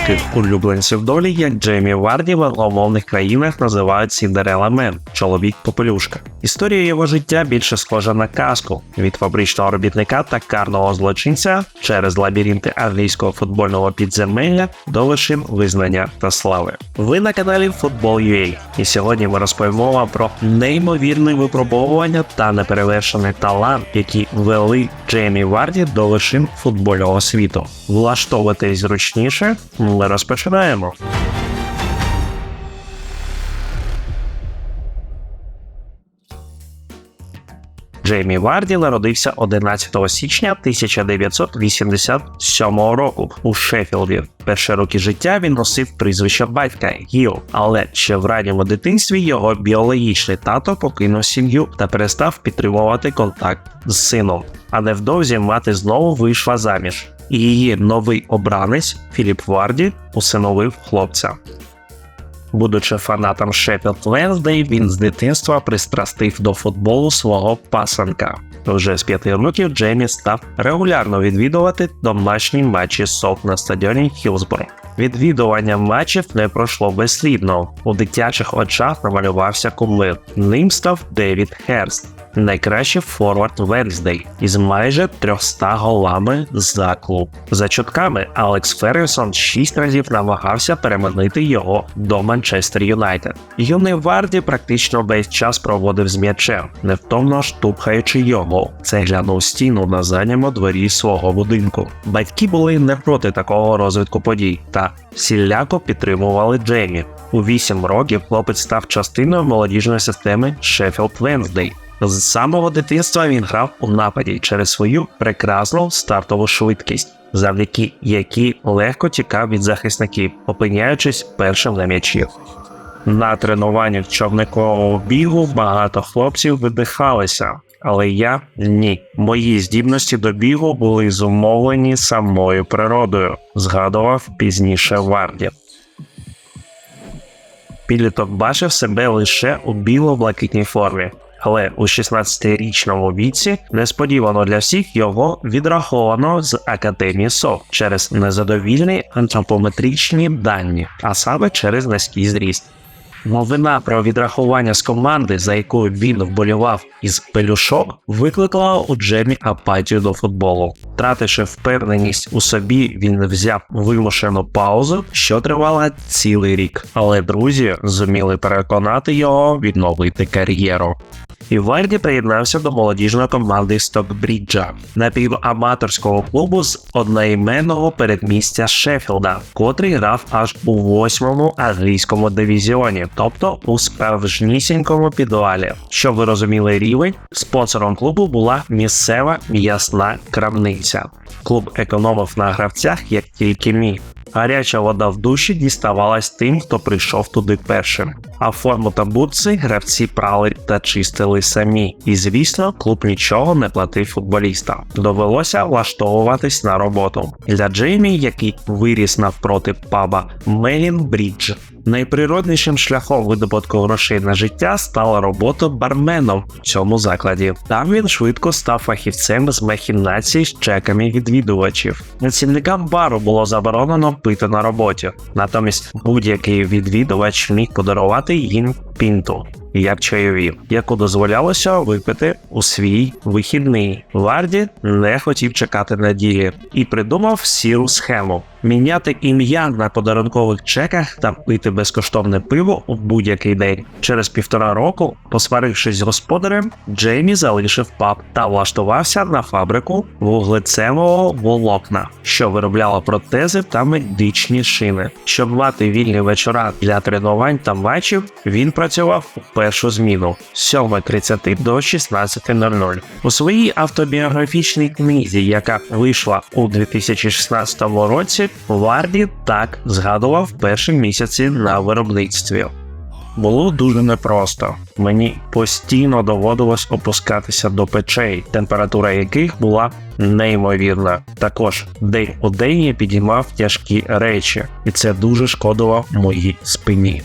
Таких улюбленців долі, як Джеймі Варді, в англомовних країнах називають Сіндерела Мен, чоловік попелюшка. Історія його життя більше схожа на казку від фабричного робітника та карного злочинця через лабіринти англійського футбольного підземелля до лишин визнання та слави. Ви на каналі Football.ua і сьогодні ми розповімо вам про неймовірне випробовування та неперевершений талант, які вели Джеймі Варді до лишин футбольного світу. Влаштовуватись зручніше, розпочинаємо. Джеймі Варді народився 11 січня 1987 року у Шеффілді. Перші роки життя він носив прізвище батька Гіл, але ще в ранньому дитинстві його біологічний тато покинув сім'ю та перестав підтримувати контакт з сином. А невдовзі мати знову вийшла заміж. І її новий обранець Філіп Варді усиновив хлопця. Будучи фанатом Шеффілд Венсдей, він з дитинства пристрастив до футболу свого пасанка. Вже з п'яти років Джеймі став регулярно відвідувати домашні матчі СОК на стадіоні Хілсборг. Відвідування матчів не пройшло безслідно. У дитячих очах намалювався кумир. Ним став Девід Херст, найкращий форвард Венсдей із майже 300 голами за клуб. За чутками, Алекс Фергюсон шість разів намагався переманити його до Манчестер Юнайтед. Юний Варді практично весь час проводив з м'ячем, невтомно штовхаючи його, цегляну стіну на задньому дворі свого будинку. Батьки були не проти такого розвитку подій та всіляко підтримували Джеймі. У 8 років хлопець став частиною молодіжної системи Sheffield Wednesday. З самого дитинства він грав у нападі через свою прекрасну стартову швидкість, завдяки якій легко тікав від захисників, опиняючись першим на м'ячі. На тренуваннях човникового бігу багато хлопців видихалися, але я ні. Мої здібності до бігу були зумовлені самою природою, згадував пізніше Варді. Підліток бачив себе лише у біло-блакитній формі. Але у 16-річному віці несподівано для всіх його відраховано з академії СО через незадовільні антропометричні дані, а саме через низький зріст. Новина про відрахування з команди, за якою він вболівав із пелюшок, викликала у Джемі апатію до футболу. Втративши впевненість у собі, він взяв вимушену паузу, що тривала цілий рік. Але друзі зуміли переконати його відновити кар'єру. І Варді приєднався до молодіжної команди Стокбріджа, напіваматорського клубу з одноіменного передмістя Шеффілда, котрий грав аж у восьмому англійському дивізіоні, тобто у справжнісінькому підвалі. Щоб ви розуміли рівень, спонсором клубу була місцева м'ясна крамниця. Клуб економив на гравцях як тільки міг. Гаряча вода в душі діставалась тим, хто прийшов туди першим. А форму та бутси гравці прали та чистили самі. І звісно, клуб нічого не платив футболістам. Довелося влаштовуватись на роботу. Для Джеймі, який виріс навпроти паба Мелін Брідж, Найприроднішим шляхом видобутку грошей на життя стала робота барменом в цьому закладі. Там він швидко став фахівцем з махінацій з чеками відвідувачів. Працівникам бару було заборонено пити на роботі, натомість будь-який відвідувач міг подарувати їм пінту. Як чайові, яку дозволялося випити у свій вихідний. Варді не хотів чекати надії і придумав сіру схему: міняти ім'я на подарункових чеках та пити безкоштовне пиво у будь-який день. Через півтора року, посварившись з господарем, Джеймі залишив паб та влаштувався на фабрику вуглецевого волокна, що виробляла протези та медичні шини. Щоб мати вільні вечора для тренувань та матчів, він працював у першу зміну з 7.30 до 16.00. У своїй автобіографічній книзі, яка вийшла у 2016 році, Варді так згадував перші місяці на виробництві. Було дуже непросто. Мені постійно доводилось опускатися до печей, температура яких була неймовірна. Також день у день я підіймав тяжкі речі, і це дуже шкодило моїй спині.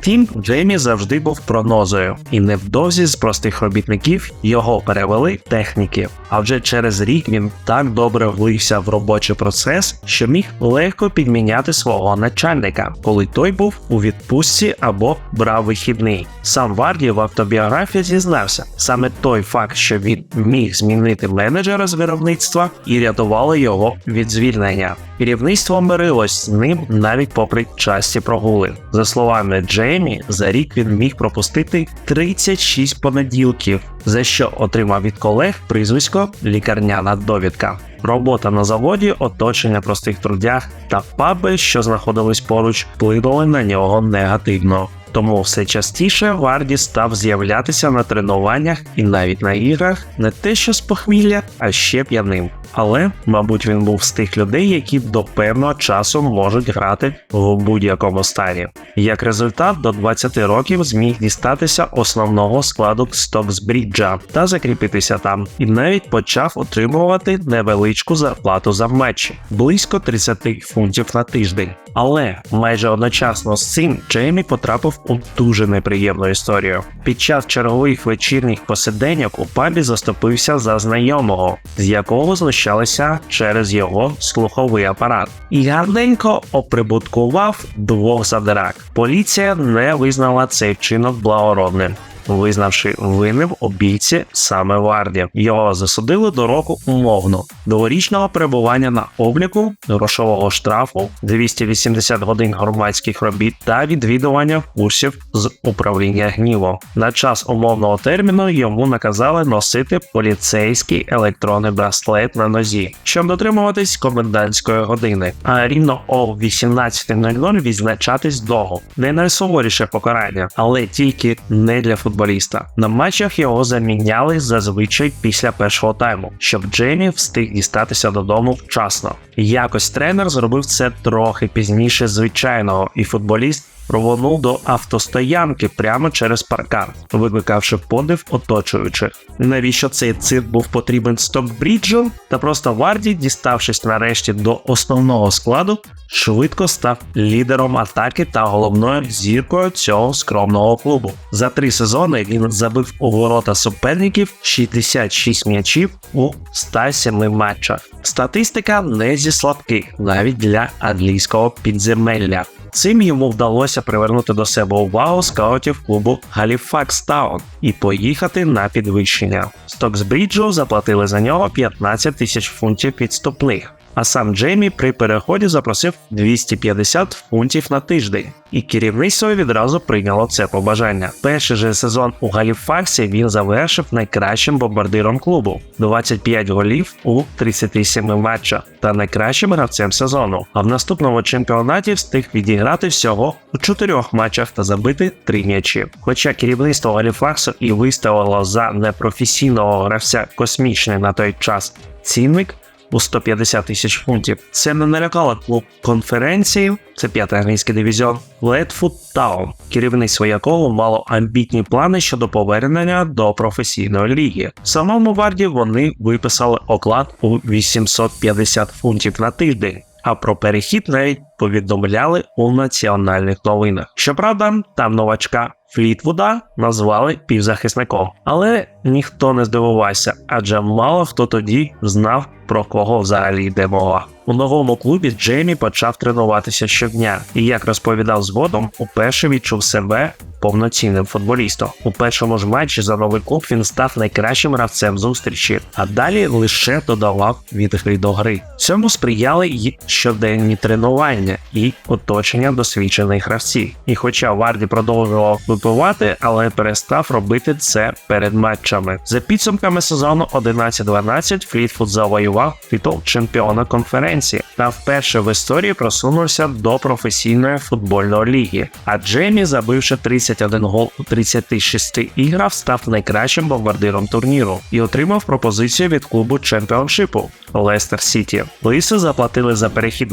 Втім, Джеймі завжди був прогнозою, і невдовзі з простих робітників його перевели техніки. А вже через рік він так добре влився в робочий процес, що міг легко підміняти свого начальника, коли той був у відпустці або брав вихідний. Сам Варді в автобіографії зізнався саме той факт, що він міг змінити менеджера з виробництва і рятувало його від звільнення. Керівництво мирилось з ним навіть попри часті прогули. За словами Джеймі, за рік він міг пропустити 36 понеділків, за що отримав від колег прізвисько лікарняна довідка. Робота на заводі, оточення простих трудях та паби, що знаходились поруч, вплинули на нього негативно. Тому все частіше Варді став з'являтися на тренуваннях і навіть на іграх не те, що з похмілля, а ще п'яним. Але, мабуть, він був з тих людей, які до певного часу можуть грати в будь-якому стані. Як результат, до 20 років зміг дістатися основного складу Стоксбріджа та закріпитися там, і навіть почав отримувати невеличку зарплату за матчі близько 30 фунтів на тиждень. Але майже одночасно з цим Джеймі потрапив у дуже неприємну історію. Під час чергових вечірніх посиденьок у пабі заступився за знайомого, з якого знущалися через його слуховий апарат, і гарненько оприбуткував двох задирак. Поліція не визнала цей вчинок благородним визнавши винним обійці саме Варді. Його засудили до року умовно, дворічного перебування на обліку, грошового штрафу, 280 годин громадських робіт та відвідування курсів з управління гніву. На час умовного терміну йому наказали носити поліцейський електронний браслет на нозі, щоб дотримуватись комендантської години. А рівно о 18.00 відзначатись довго. Не найсуворіше покарання, але тільки не для футболістів футболіста. На матчах його заміняли зазвичай після першого тайму, щоб Джеймі встиг дістатися додому вчасно. Якось тренер зробив це трохи пізніше звичайного, і футболіст рвонув до автостоянки прямо через паркан, викликавши подив оточуючих. Навіщо цей цирк був потрібен Стокбріджу? Та просто Варді, діставшись нарешті до основного складу, швидко став лідером атаки та головною зіркою цього скромного клубу. За три сезони він забив у ворота суперників 66 м'ячів у 107 матчах. Статистика не зі слабких навіть для англійського підземелля. Цим йому вдалося привернути до себе увагу скаутів клубу Галіфакс Таун і поїхати на підвищення. Стоксбріджу заплатили за нього 15 тисяч фунтів підступних а сам Джеймі при переході запросив 250 фунтів на тиждень, і керівництво відразу прийняло це побажання. Перший же сезон у Галіфаксі він завершив найкращим бомбардиром клубу 25 голів у 37 матчах та найкращим гравцем сезону. А в наступному чемпіонаті встиг відіграти всього у чотирьох матчах та забити три м'ячі. Хоча керівництво Галіфаксу і виставило за непрофесійного гравця космічний на той час цінник у 150 тисяч фунтів. Це не налякало клуб конференції, це п'ятий англійський дивізіон Летфуд Таун, керівництво якого мало амбітні плани щодо повернення до професійної ліги. В самому варді вони виписали оклад у 850 фунтів на тиждень. А про перехід навіть повідомляли у національних новинах. Щоправда, там новачка Флітвуда назвали півзахисником, але ніхто не здивувався, адже мало хто тоді знав про кого взагалі йде мова. У новому клубі Джеймі почав тренуватися щодня, і як розповідав згодом, уперше відчув себе повноцінним футболістом. У першому ж матчі за новий клуб він став найкращим гравцем зустрічі, а далі лише додавав від до гри. Цьому сприяли й щоденні тренування і оточення досвідчених гравців. І хоча Варді продовжував випивати, але перестав робити це перед матчами. За підсумками сезону 11-12 Флітфуд завоював титул чемпіона конференції та вперше в історії просунувся до професійної футбольної ліги. А Джеймі, забивши 31 гол у 36 іграх, став найкращим бомбардиром турніру і отримав пропозицію від клубу чемпіоншипу Лестер Сіті. Лиси заплатили за перехід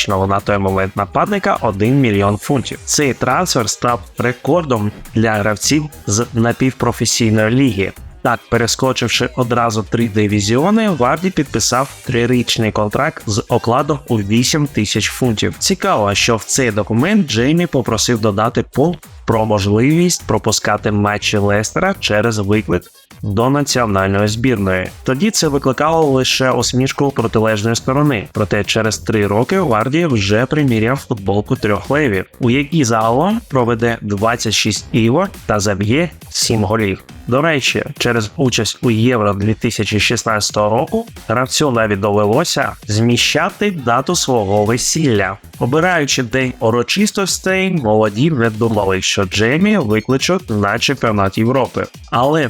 25-річного на той момент нападника 1 мільйон фунтів. Цей трансфер став рекордом для гравців з напівпрофесійної ліги. Так, перескочивши одразу три дивізіони, Варді підписав трирічний контракт з окладом у 8 тисяч фунтів. Цікаво, що в цей документ Джеймі попросив додати пункт про можливість пропускати матчі Лестера через виклик до національної збірної. Тоді це викликало лише усмішку протилежної сторони. Проте через три роки Варді вже приміряв футболку трьох левів, у якій загалом проведе 26 ігор та заб'є 7 голів. До речі, через участь у Євро 2016 року гравцю навіть довелося зміщати дату свого весілля. Обираючи день урочистостей, молоді не думали, що Джеймі викличуть на чемпіонат Європи. Але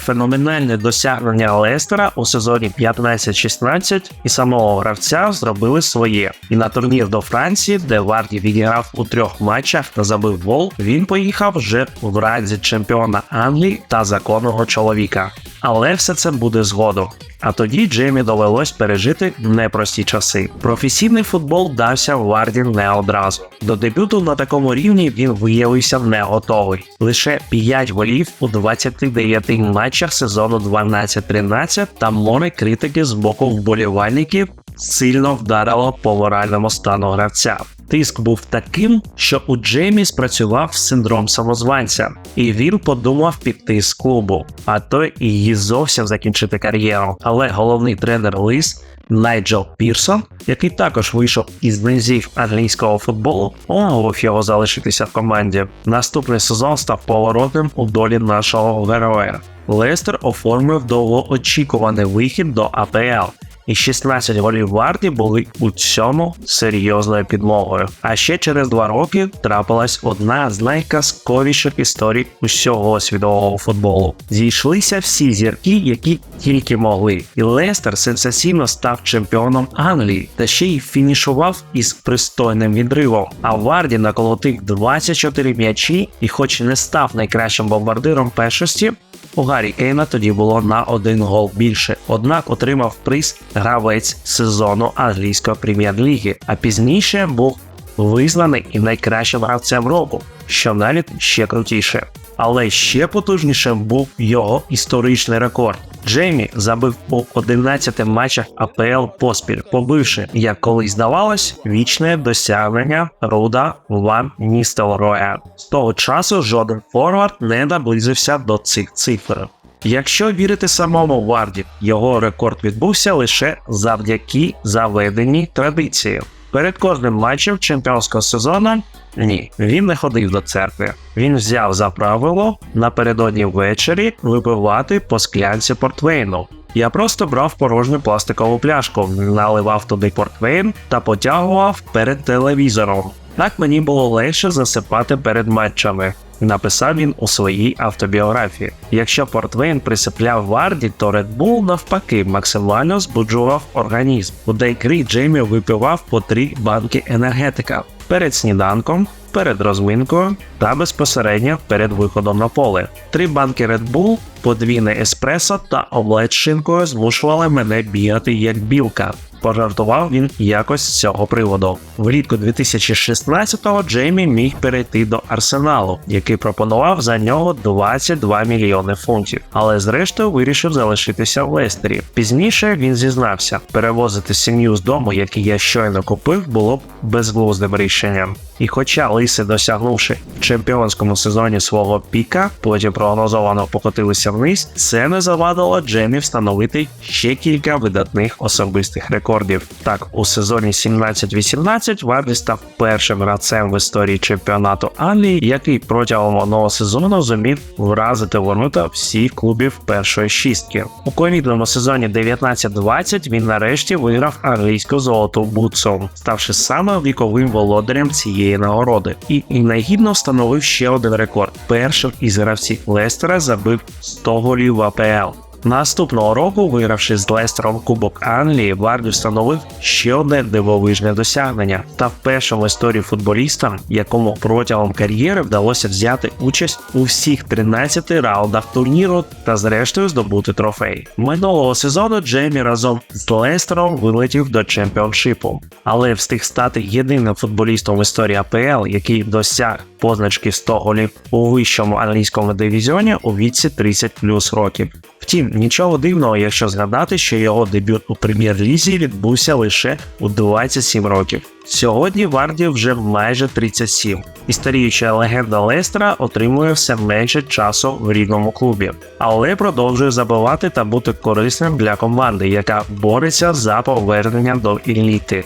феноменальне досягнення Лестера у сезоні 15-16 і самого гравця зробили своє. І на турнір до Франції, де Варді відіграв у трьох матчах та забив гол, він поїхав вже в разі чемпіона Англії та законного чоловіка. Але все це буде згодом. А тоді Джеймі довелось пережити непрості часи. Професійний футбол дався Варді не одразу. До дебюту на такому рівні він виявився не готовий. Лише 5 голів у 29 матчах сезону 12-13 та море критики з боку вболівальників сильно вдарило по моральному стану гравця. Тиск був таким, що у Джеймі спрацював синдром самозванця, і він подумав піти з клубу, а то і її зовсім закінчити кар'єру. Але головний тренер Лис Найджел Пірсон, який також вийшов із низів англійського футболу, умовив його залишитися в команді. Наступний сезон став поворотним у долі нашого героя. Лестер оформив довгоочікуваний вихід до АПЛ і 16 голів варті були у цьому серйозною підмогою. А ще через два роки трапилась одна з найказковіших історій усього світового футболу. Зійшлися всі зірки, які тільки могли, і Лестер сенсаційно став чемпіоном Англії та ще й фінішував із пристойним відривом. А Варді наколотив 24 м'ячі і, хоч не став найкращим бомбардиром першості, у Гаррі Кейна тоді було на один гол більше, однак отримав приз гравець сезону англійської прем'єр-ліги, а пізніше був визнаний і найкращим гравцем року, що навіть ще крутіше. Але ще потужнішим був його історичний рекорд. Джеймі забив у 11 матчах АПЛ поспіль, побивши, як колись здавалось, вічне досягнення Руда Ван Ністелроя. З того часу жоден форвард не наблизився до цих цифр. Якщо вірити самому Варді, його рекорд відбувся лише завдяки заведеній традиції. Перед кожним матчем чемпіонського сезону ні, він не ходив до церкви. Він взяв за правило напередодні ввечері випивати по склянці портвейну. Я просто брав порожню пластикову пляшку, наливав туди портвейн та потягував перед телевізором. Так мені було легше засипати перед матчами. Написав він у своїй автобіографії. Якщо Портвейн присипляв Варді, то Red Bull навпаки максимально збуджував організм. У Дейкрі Джеймі випивав по три банки енергетика перед сніданком, перед розминкою та безпосередньо перед виходом на поле. Три банки Red Bull, подвійне еспресо та омлет з шинкою змушували мене бігати як білка. Пожартував він якось з цього приводу. Влітку 2016-го Джеймі міг перейти до Арсеналу, який пропонував за нього 22 мільйони фунтів, але зрештою вирішив залишитися в Лестері. Пізніше він зізнався, перевозити сім'ю з дому, який я щойно купив, було б безглуздим рішенням. І хоча Лиси, досягнувши в чемпіонському сезоні свого піка, потім прогнозовано покотилися вниз, це не завадило Джемі встановити ще кілька видатних особистих рекордів. Так, у сезоні 17-18 Варді став першим гравцем в історії чемпіонату Англії, який протягом одного сезону зумів вразити ворота всіх клубів першої шістки. У ковідному сезоні 19-20 він нарешті виграв англійську золоту бутсу, ставши саме віковим володарем цієї нагороди. І, нагідно встановив ще один рекорд. Першим із гравців Лестера забив 100 голів в АПЛ. Наступного року, вигравши з Лестером Кубок Англії, Варді встановив ще одне дивовижне досягнення та вперше в історії футболіста, якому протягом кар'єри вдалося взяти участь у всіх 13 раундах турніру та зрештою здобути трофей. Минулого сезону Джеймі разом з Лестером вилетів до чемпіоншипу, але встиг стати єдиним футболістом в історії АПЛ, який досяг позначки 100 голів у вищому англійському дивізіоні у віці 30 плюс років. Втім, нічого дивного, якщо згадати, що його дебют у прем'єр-лізі відбувся лише у 27 років. Сьогодні Варді вже майже 37. І старіюча легенда Лестера отримує все менше часу в рідному клубі, але продовжує забивати та бути корисним для команди, яка бореться за повернення до еліти.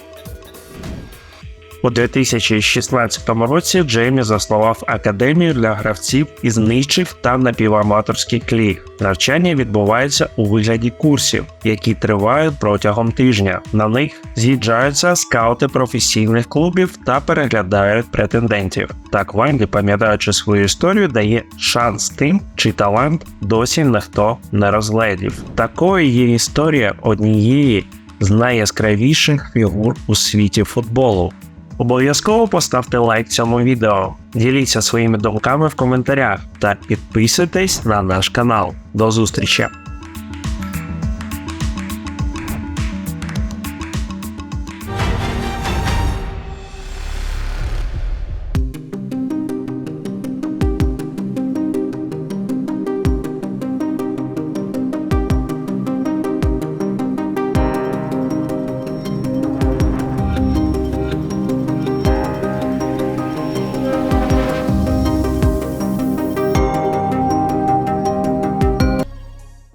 У 2016 році Джеймі заснував академію для гравців із нижчих та напіваматорських ліг. Навчання відбувається у вигляді курсів, які тривають протягом тижня. На них з'їжджаються скаути професійних клубів та переглядають претендентів. Так Ванді, пам'ятаючи свою історію, дає шанс тим, чий талант досі ніхто не розгледів. Такою є історія однієї з найяскравіших фігур у світі футболу. Обов'язково поставте лайк цьому відео, діліться своїми думками в коментарях та підписуйтесь на наш канал. До зустрічі!